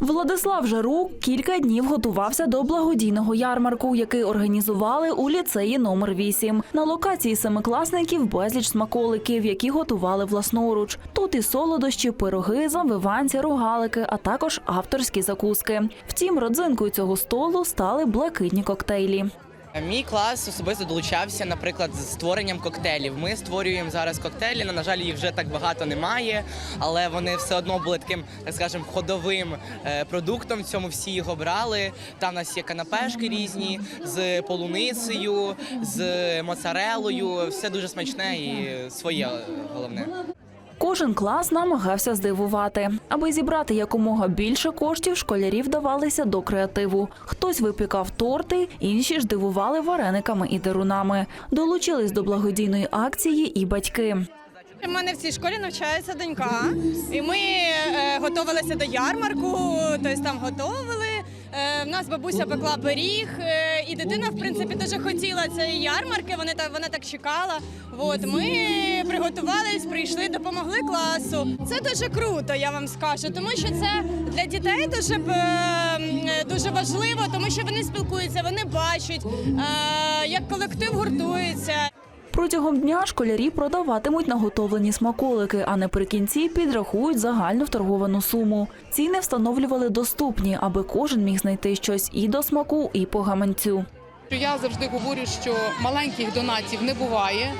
Владислав Жарук кілька днів готувався до благодійного ярмарку, який організували у ліцеї номер 8 На локації семикласників безліч смаколиків, які готували власноруч. Тут і солодощі, пироги, завиванці, рогалики, а також авторські закуски. Втім, родзинкою цього столу стали блакитні коктейлі. Мій клас особисто долучався, наприклад, з створенням коктейлів. Ми створюємо зараз коктейлі. На жаль, їх вже так багато немає, але вони все одно були таким, так скажемо, ходовим е, продуктом. В цьому всі його брали. Там у нас є канапешки різні з полуницею, з моцарелою. Все дуже смачне і своє головне. Кожен клас намагався здивувати. Аби зібрати якомога більше коштів, школярі вдавалися до креативу. Хтось випікав торти, інші ж дивували варениками і дерунами. Долучились до благодійної акції і батьки. У мене в цій школі навчається донька, і ми е, готувалися до ярмарку, тобто там готували. Е, в нас бабуся пекла пиріг, е, і дитина, в принципі, дуже хотіла цієї ярмарки. Вони так вона так чекала. От ми приготувались, прийшли, допомогли класу. Це дуже круто, я вам скажу, тому що це для дітей дуже е, дуже важливо, тому що вони спілкуються, вони бачать, е, як колектив гуртується. Протягом дня школярі продаватимуть наготовлені смаколики, а наприкінці підрахують загальну вторговану суму. Ціни встановлювали доступні, аби кожен міг знайти щось і до смаку, і по гаманцю. Я завжди говорю, що маленьких донатів не буває.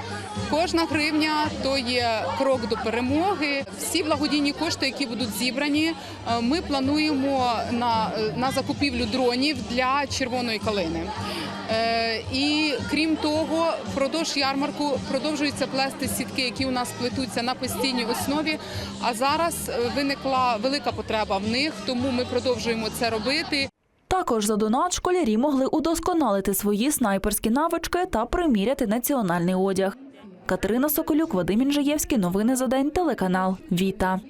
Кожна гривня то є крок до перемоги. Всі благодійні кошти, які будуть зібрані, е, ми плануємо на, на закупівлю дронів для червоної калини. Е, І крім того, впродовж ярмарку продовжуються плести сітки, які у нас плетуться на постійній основі. А зараз е, виникла велика потреба в них, тому ми продовжуємо це робити. Також за донат школярі могли удосконалити свої снайперські навички та приміряти національний одяг. Катерина Соколюк, Вадим Інжиєвський, Новини за день. Телеканал Віта.